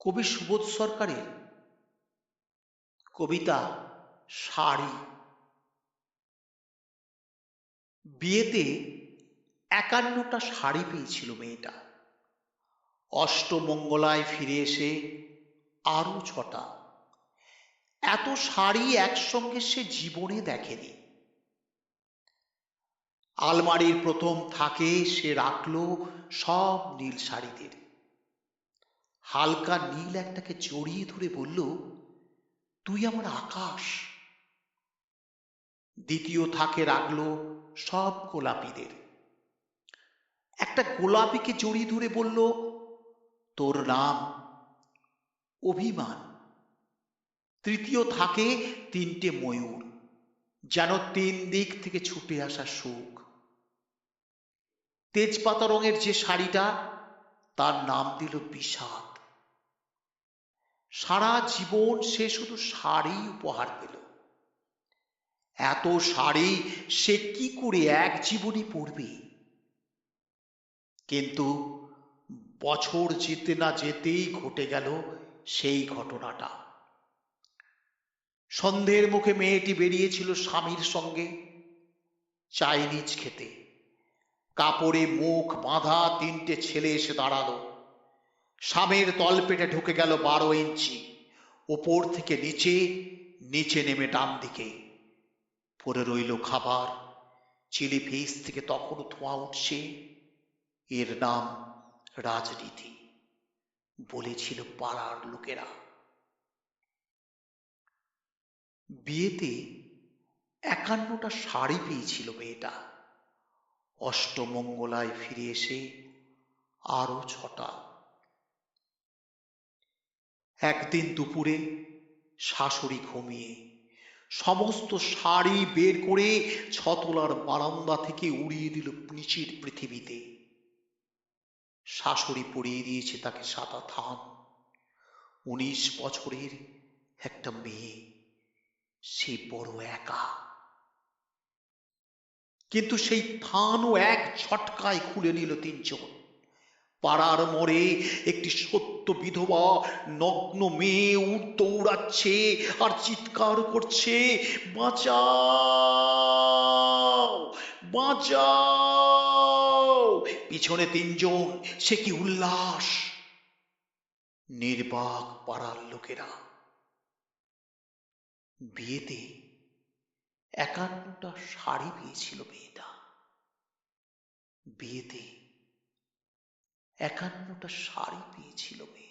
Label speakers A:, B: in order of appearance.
A: কবি সুবোধ সরকারের কবিতা শাড়ি বিয়েতে একান্নটা শাড়ি পেয়েছিল মেয়েটা। অষ্টমঙ্গলায় ফিরে এসে আরও ছটা। এত শাড়ি একসঙ্গে সে জীবনে দেখেনি। আলমারির প্রথম থাকে সে রাখল সব নীল শাড়িদের। হালকা নীল একটাকে জড়িয়ে ধরে বলল, তুই আমার আকাশ। দ্বিতীয় থাকে রাখল সব গোলাপিদের। একটা গোলাপিকে জড়িয়ে ধরে বলল, তোর নাম অভিমান। তৃতীয় থাকে তিনটে ময়ূর, যেন তিন দিক থেকে ছুটে আসা সুখ তেজপাতা রঙের যে শাড়িটা, তার নাম দিল বিষাদ সারা জীবন সে শুধু শাড়ি উপহার পেল। এত শাড়ি সে কি করে এক জীবনই পড়বে কিন্তু বছর যেতে না যেতেই ঘটে গেল সেই ঘটনাটা। সন্ধ্যের মুখে মেয়েটি বেরিয়েছিল স্বামীর সঙ্গে চাইনিজ খেতে। কাপড়ে মুখ বাঁধা তিনটে ছেলে এসে দাঁড়াল। স্বামীর তলপেটে ঢুকে গেল বারো ইঞ্চি। ওপর থেকে নিচে নিচে নেমে ডান দিকে। পরে রইল খাবার। চিলি ফিস থেকে তখন ধোঁয়া উঠছে। এর নাম রাজনীতি। বলেছিল পাড়ার লোকেরা। বিয়েতে একান্নটা শাড়ি পেয়েছিল মেয়েটা। অষ্টমঙ্গলায় ফিরে এসে আরও ছটা একদিন দুপুরে শাশুড়ি ঘুমিয়ে সমস্ত শাড়ি বের করে ছতলার বারান্দা থেকে উড়িয়ে দিল নিচের পৃথিবীতে। শাশুড়ি পরিয়ে দিয়েছে তাকে সাদা থান। উনিশ বছরের একটা মেয়ে, সে বড় একা। কিন্তু সেই থানও এক ছটকায় খুলে নিল তিনজন। পাড়ার মোড়ে একটি সত্য বিধবা নগ্ন মেয়ে উঠ দৌড়াচ্ছে আর চিৎকার করছে, বাঁচাও বাঁচাও! পিছনে তিনজন, সে কি উল্লাস? নির্বাক পাড়ার লোকেরা। বিয়েতে একান্নটা শাড়ি পেয়েছিল মেয়েটা। বিয়েতে একান্নটা শাড়ি পেয়েছিল মেয়েটা